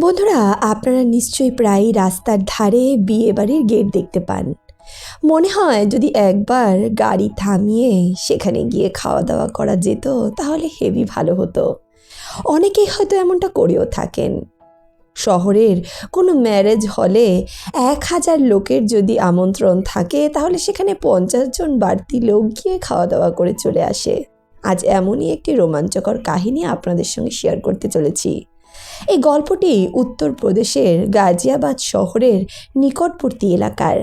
বন্ধুরা, আপনারা নিশ্চয়ই প্রায় রাস্তার ধারে বিয়ে বাড়ির গেট দেখতে পান। মনে হয় যদি একবার গাড়ি থামিয়ে সেখানে গিয়ে খাওয়া দাওয়া করা যেত, তাহলে হেভি ভালো হতো। অনেকেই হয়তো এমনটা করেও থাকেন। শহরের কোনো ম্যারেজ হলে এক হাজার লোকের যদি আমন্ত্রণ থাকে, তাহলে সেখানে পঞ্চাশ জন বাড়তি লোক গিয়ে খাওয়া দাওয়া করে চলে আসে। আজ এমনই একটি রোমাঞ্চকর কাহিনী আপনাদের সঙ্গে শেয়ার করতে চলেছি। এই গল্পটি উত্তরপ্রদেশের গাজিয়াবাদ শহরের নিকটবর্তী এলাকার।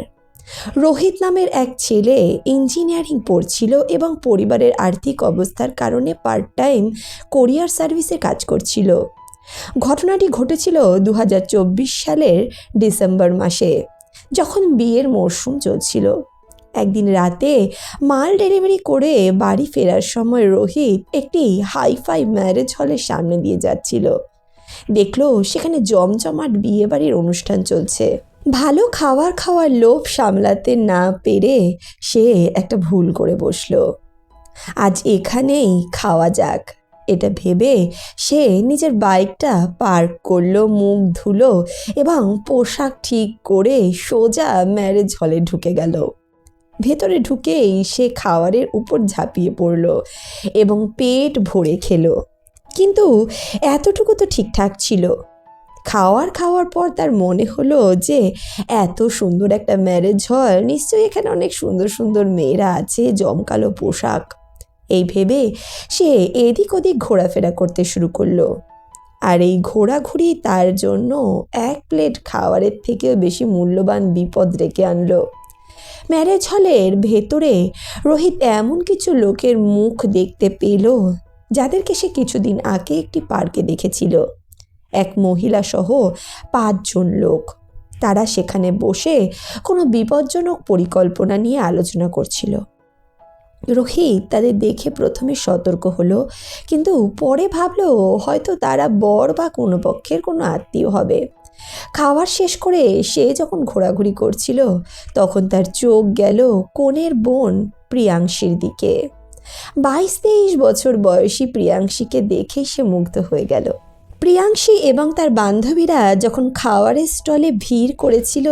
রোহিত নামের এক ছেলে ইঞ্জিনিয়ারিং পড়ছিল এবং পরিবারের আর্থিক অবস্থার কারণে পার্ট টাইম কোরিয়ার সার্ভিসে কাজ করছিল। ঘটনাটি ঘটেছিল দু হাজার চব্বিশ সালের ডিসেম্বর মাসে, যখন বিয়ের মরশুম চলছিল। একদিন রাতে মাল ডেলিভারি করে বাড়ি ফেরার সময় রোহিত একটি হাইফাই ম্যারেজ হলের সামনে দিয়ে যাচ্ছিল। দেখল সেখানে জমজমাট বিয়ে বাড়ির অনুষ্ঠান চলছে। ভালো খাওয়ার খাওয়ার লোভ সামলাতে না পেরে সে একটা ভুল করে বসল। আজ এখানেই খাওয়া যাক। এটা ভেবে সে নিজের বাইকটা পার্ক করল, মুখ ধুলো এবং পোশাক ঠিক করে সোজা ম্যারেজ হলে ঢুকে গেল। ভেতরে ঢুকেই সে খাবারের উপর ঝাঁপিয়ে পড়ল এবং পেট ভরে খেলো। কিন্তু এতটুকু তো ঠিকঠাক ছিল। খাওয়ার খাওয়ার পর তার মনে হলো যে এত সুন্দর একটা ম্যারেজ হল নিশ্চয়ই এখানে অনেক সুন্দর সুন্দর মেয়েরা আছে, জমকালো পোশাক। এই ভেবে সে এদিক ওদিক ঘোরাফেরা করতে শুরু করল। আর এই ঘোরাঘুরি তার জন্য এক প্লেট খাওয়ারের থেকেও বেশি মূল্যবান বিপদ রেখে আনলো। ম্যারেজ হলের ভেতরে রোহিত এমন কিছু লোকের মুখ দেখতে পেল যাদেরকে সে কিছুদিন আগে একটি পার্কে দেখেছিল। এক মহিলা সহ পাঁচজন লোক। তারা সেখানে বসে কোনো বিপজ্জনক পরিকল্পনা নিয়ে আলোচনা করছিল। রোহিত তাদের দেখে প্রথমে সতর্ক হলো, কিন্তু পরে ভাবলো, হয়তো তারা বর বা কোনো পক্ষের কোনো আত্মীয় হবে। খাওয়ার শেষ করে সে যখন ঘোরাঘুরি করছিল, তখন তার চোখ গেল কোনের বোন প্রিয়াংশীর দিকে। বাইশ তেইশ বছর বয়সী প্রিয়াংশীকে দেখে সে মুগ্ধ হয়ে গেল। প্রিয়াংশী এবং তার বান্ধবীরা যখন খাওয়ারের স্টলে ভিড় করেছিল,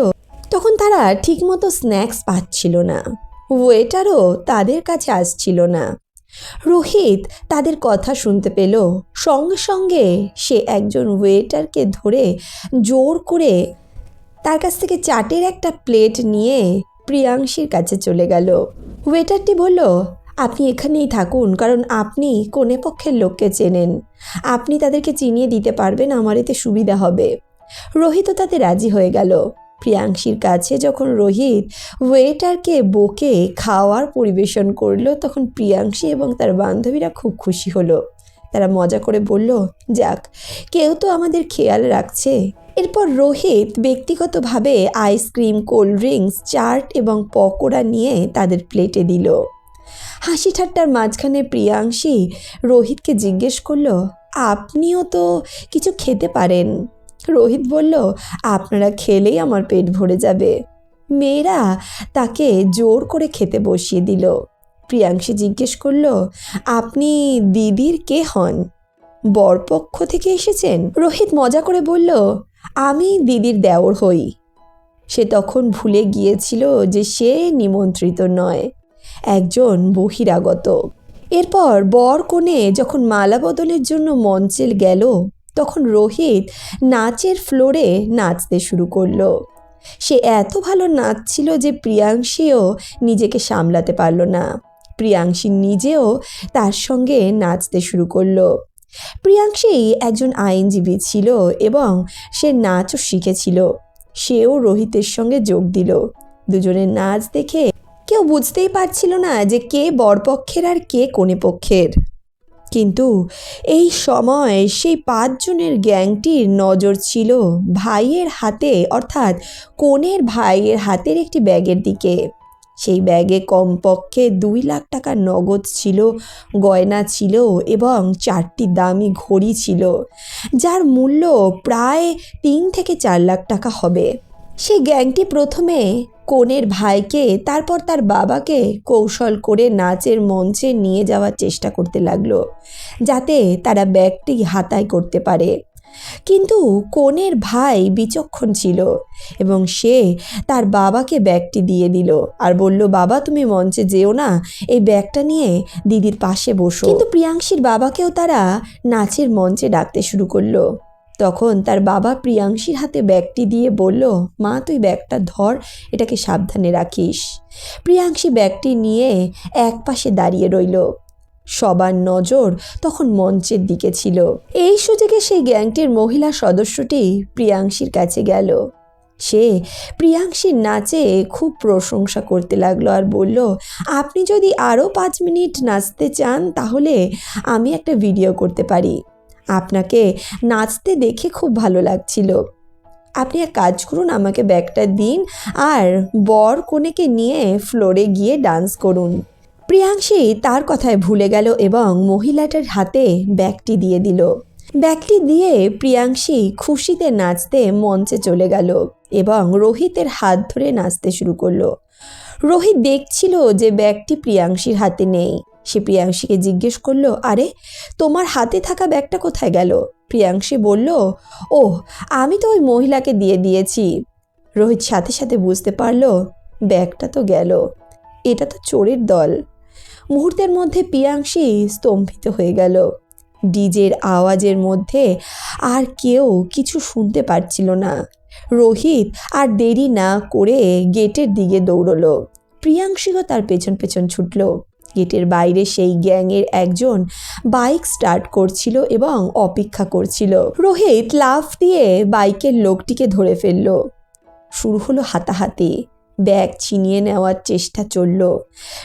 তখন তারা ঠিকমতো স্ন্যাক্স পাচ্ছিল না। ওয়েটারও তাদের কাছে আসছিল না। রোহিত তাদের কথা শুনতে পেল। সঙ্গে সঙ্গে সে একজন ওয়েটারকে ধরে জোর করে তার কাছ থেকে চাটের একটা প্লেট নিয়ে প্রিয়াংশীর কাছে চলে গেল। ওয়েটারটি বলল আপনি এখানেই থাকুন, কারণ আপনি কোনে পক্ষের লোককে চেনেন। আপনি তাদেরকে চিনিয়ে দিতে পারবেন, আমার এতে সুবিধা হবে। রোহিতও তাতে রাজি হয়ে গেল। প্রিয়াংশীর কাছে যখন রোহিত ওয়েটারকে বকে খাওয়ার পরিবেশন করল, তখন প্রিয়াংশী এবং তার বান্ধবীরা খুব খুশি হলো। তারা মজা করে বলল, যাক, কেউ তো আমাদের খেয়াল রাখছে। এরপর রোহিত ব্যক্তিগতভাবে আইসক্রিম, কোল্ড ড্রিঙ্কস, চাট এবং পকোড়া নিয়ে তাদের প্লেটে দিল। হাসি ঠাট্টার মাঝখানে প্রিয়াংশী রোহিতকে জিজ্ঞেস করল, আপনিও তো কিছু খেতে পারেন? রোহিত বলল, আপনারা খেলেই আমার পেট ভরে যাবে। মেয়েরা তাকে জোর করে খেতে বসিয়ে দিল। প্রিয়াংশী জিজ্ঞেস করল, আপনি দিদির কে হন? বরপক্ষ থেকে এসেছেন? রোহিত মজা করে বলল, আমি দিদির দেওর হই। সে তখন ভুলে গিয়েছিল যে সে নিমন্ত্রিত নয়। একজন বহিরাগত। এরপর বর কোণে যখন মালা বদলের জন্য মঞ্চে গেল, তখন রোহিত নাচের ফ্লোরে নাচতে শুরু করল। সে এত ভালো নাচছিল যে প্রিয়াংশীও নিজেকে সামলাতে পারল না। প্রিয়াংশী নিজেও তার সঙ্গে নাচতে শুরু করল। প্রিয়াংশী একজন আইনজীবী ছিল এবং সে নাচও শিখেছিল। সেও রোহিতের সঙ্গে যোগ দিল। দুজনের নাচ দেখে কেউ বুঝতেই পারছিল না যে কে বরপক্ষের আর কে কোনে পক্ষের কিন্তু এই সময় সেই পাঁচজনের গ্যাংটির নজর ছিল ভাইয়ের হাতে, অর্থাৎ কনের ভাইয়ের হাতের একটি ব্যাগের দিকে। সেই ব্যাগে কমপক্ষে দুই লাখ টাকা নগদ ছিল, গয়না ছিল এবং চারটি দামি ঘড়ি ছিল, যার মূল্য প্রায় তিন থেকে চার লাখ টাকা হবে। সেই গ্যাংটি প্রথমে কনের ভাইকে, তারপর তার বাবাকে কৌশল করে নাচের মঞ্চে নিয়ে যাওয়ার চেষ্টা করতে লাগল, যাতে তারা ব্যাগটি হাতায় করতে পারে। কিন্তু কনের ভাই বিচক্ষণ ছিল এবং সে তার বাবাকে ব্যাগটি দিয়ে দিল আর বলল, বাবা, তুমি মঞ্চে যেও না, এই ব্যাগটা নিয়ে দিদির পাশে বসো। কিন্তু প্রিয়াংশীর বাবাকেও তারা নাচের মঞ্চে ডাকতে শুরু করল। তখন তার বাবা প্রিয়াংশীর হাতে ব্যাগটি দিয়ে বলল, মা, তুই ব্যাগটা ধর, এটাকে সাবধানে রাখিস। প্রিয়াংশী ব্যাগটি নিয়ে এক পাশে দাঁড়িয়ে রইল। সবার নজর তখন মঞ্চের দিকে ছিল। এই সুযোগে সেই গ্যাংটির মহিলা সদস্যটি প্রিয়াংশীর কাছে গেল। সে প্রিয়াংশীর নাচে খুব প্রশংসা করতে লাগল আর বলল, আপনি যদি আরও পাঁচ মিনিট নাচতে চান, তাহলে আমি একটা ভিডিও করতে পারি। আপনাকে নাচতে দেখে খুব ভালো লাগছিল। আপনি এক কাজ করুন, আমাকে ব্যাগটা দিন আর বর কনেকে নিয়ে ফ্লোরে গিয়ে ডান্স করুন। প্রিয়াংশী তার কথায় ভুলে গেল এবং মহিলাটার হাতে ব্যাগটি দিয়ে দিল। ব্যাগটি দিয়ে প্রিয়াংশী খুশিতে নাচতে মঞ্চে চলে গেল এবং রোহিতের হাত ধরে নাচতে শুরু করল। রোহিত দেখছিল যে ব্যাগটি প্রিয়াংশীর হাতে নেই। সে প্রিয়াংশীকে জিজ্ঞেস করল, আরে, তোমার হাতে থাকা ব্যাগটা কোথায় গেল? প্রিয়াংশী বলল ও আমি তো ওই মহিলাকে দিয়ে দিয়েছি। রোহিত সাথে সাথে বুঝতে পারল, ব্যাগটা তো গেল। এটা তো চোরের দল। মুহূর্তের মধ্যে প্রিয়াংশী স্তম্ভিত হয়ে গেল। ডিজের আওয়াজের মধ্যে আর কেউ কিছু শুনতে পারছিল না। রোহিত আর দেরি না করে গেটের দিকে দৌড়লো। প্রিয়াংশীও তার পেছন পেছন ছুটল। গেটের বাইরে সেই গ্যাংয়ের একজন বাইক স্টার্ট করছিল এবং অপেক্ষা করছিল। রোহিত লাফ দিয়ে বাইকের লোকটিকে ধরে ফেলল। শুরু হলো হাতাহাতি। ব্যাগ ছিনিয়ে নেওয়ার চেষ্টা চলল।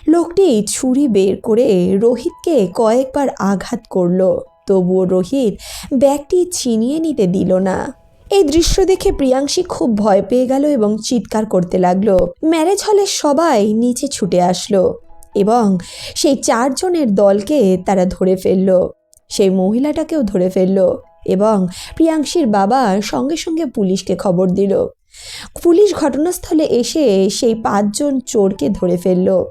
লোকটি ছুরি বের করে রোহিতকে কয়েকবার আঘাত করল। তবুও রোহিত ব্যাগটি ছিনিয়ে নিতে দিল না। এই দৃশ্য দেখে প্রিয়াংশী খুব ভয় পেয়ে গেল এবং চিৎকার করতে লাগল। ম্যারেজ হলে সবাই নিচে ছুটে আসলো। এবং সেই চারজনের দলকে তারা ধরে ফেলল। সেই মহিলাটাকেও ধরে ফেলল এবং প্রিয়াংশীর বাবা সঙ্গে সঙ্গে পুলিশকে খবর দিল। পুলিশ ঘটনাস্থলে এসে সেই পাঁচজন চোরকে ধরে ফেলল।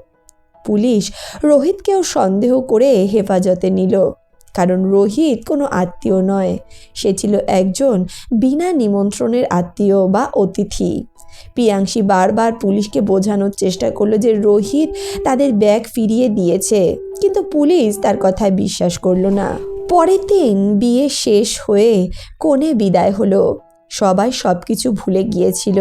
পুলিশ রোহিতকেও সন্দেহ করে হেফাজতে নিল। কারণ রোহিত কোনো আত্মীয় নয়, সে ছিল একজন বিনা নিমন্ত্রণের আত্মীয় বা অতিথি। প্রিয়াংশী বারবার পুলিশকে বোঝানোর চেষ্টা করল যে রোহিত তাদের ব্যাগ ফিরিয়ে দিয়েছে, কিন্তু পুলিশ তার কথায় বিশ্বাস করল না। পরের দিন বিয়ে শেষ হয়ে কোণে বিদায় হলো। সবাই সব কিছু ভুলে গিয়েছিল।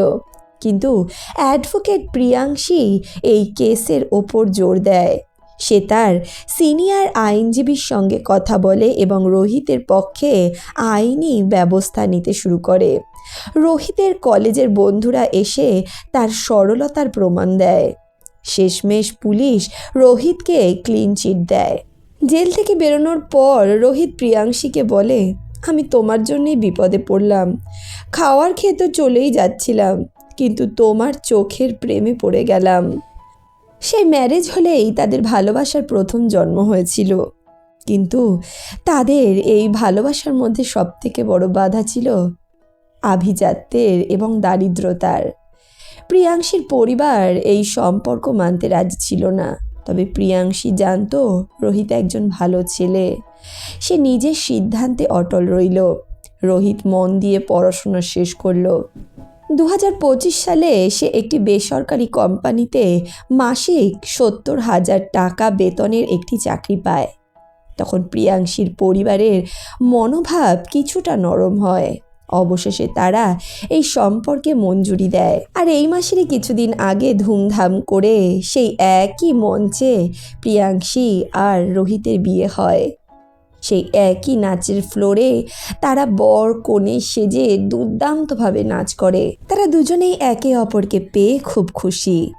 কিন্তু অ্যাডভোকেট প্রিয়াংশী এই কেসের ওপর জোর দেয়। সে তার সিনিয়র আইনজীবীর সঙ্গে কথা বলে এবং রোহিতের পক্ষে আইনি ব্যবস্থা নিতে শুরু করে। রোহিতের কলেজের বন্ধুরা এসে তার সরলতার প্রমাণ দেয়। শেষমেশ পুলিশ রোহিতকে ক্লিন চিট দেয়। জেল থেকে বেরোনোর পর রোহিত প্রিয়াংশীকে বলে, আমি তোমার জন্যই বিপদে পড়লাম। খাওয়ার খেয়ে তো চলেই যাচ্ছিলাম, কিন্তু তোমার চোখের প্রেমে পড়ে গেলাম। সেই ম্যারেজ হলেই তাদের ভালোবাসার প্রথম জন্ম হয়েছিল। কিন্তু তাদের এই ভালোবাসার মধ্যে সবথেকে বড় বাধা ছিল আভিজাত্যের এবং দারিদ্রতার। প্রিয়াংশীর পরিবার এই সম্পর্ক মানতে রাজি ছিল না, তবে প্রিয়াংশী জানতো রোহিত একজন ভালো ছেলে। সে নিজের সিদ্ধান্তে অটল রইল। রোহিত মন দিয়ে পড়াশোনা শেষ করল। দু হাজার পঁচিশ সালে সে একটি বেসরকারি কোম্পানিতে মাসিক সত্তর হাজার টাকা বেতনের একটি চাকরি পায়। তখন প্রিয়াংশীর পরিবারের মনোভাব কিছুটা নরম হয়। অবশেষে তারা এই সম্পর্কে মঞ্জুরি দেয়। আর এই মাসেরই কিছুদিন আগে ধুমধাম করে সেই একই মঞ্চে প্রিয়াংশী আর রোহিতের বিয়ে হয়। সেই একই নাচের ফ্লোরে তারা বর, কনে সেজে দুর্দান্তভাবে নাচ করে। তারা দুজনেই একে অপরকে পেয়ে খুব খুশি।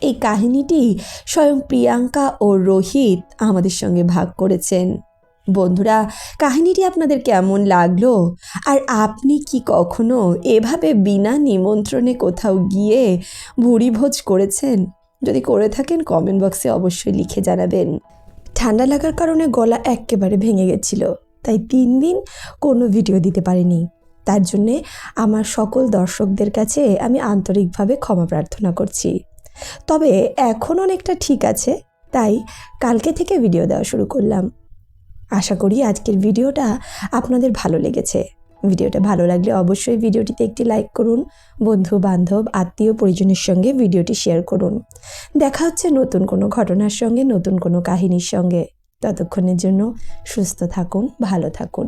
এই কাহিনীটি স্বয়ং প্রিয়াঙ্কা ও রোহিত আমাদের সঙ্গে ভাগ করেছেন। বন্ধুরা, কাহিনীটি আপনাদের কেমন লাগল? আর আপনি কি কখনো এভাবে বিনা নিমন্ত্রণে কোথাও গিয়ে ভুড়িভোজ করেছেন? যদি করে থাকেন কমেন্ট বক্সে অবশ্যই লিখে জানাবেন। ঠান্ডা লাগার কারণে গলা একেবারে ভেঙে গেছিল, তাই তিন দিন কোনো ভিডিও দিতে পারিনি। তার জন্যে আমার সকল দর্শকদের কাছে আমি আন্তরিকভাবে ক্ষমা প্রার্থনা করছি। তবে এখন অনেকটা ঠিক আছে, তাই কালকে থেকে ভিডিও দেওয়া শুরু করলাম। আশা করি আজকের ভিডিওটা আপনাদের ভালো লেগেছে। ভিডিওটা ভালো লাগলে অবশ্যই ভিডিওটিতে একটি লাইক করুন বন্ধু বান্ধব আত্মীয় পরিজনের সঙ্গে ভিডিওটি শেয়ার করুন। দেখা হচ্ছে নতুন কোনো ঘটনার সঙ্গে, নতুন কোনো কাহিনীর সঙ্গে। ততক্ষণের জন্য সুস্থ থাকুন, ভালো থাকুন।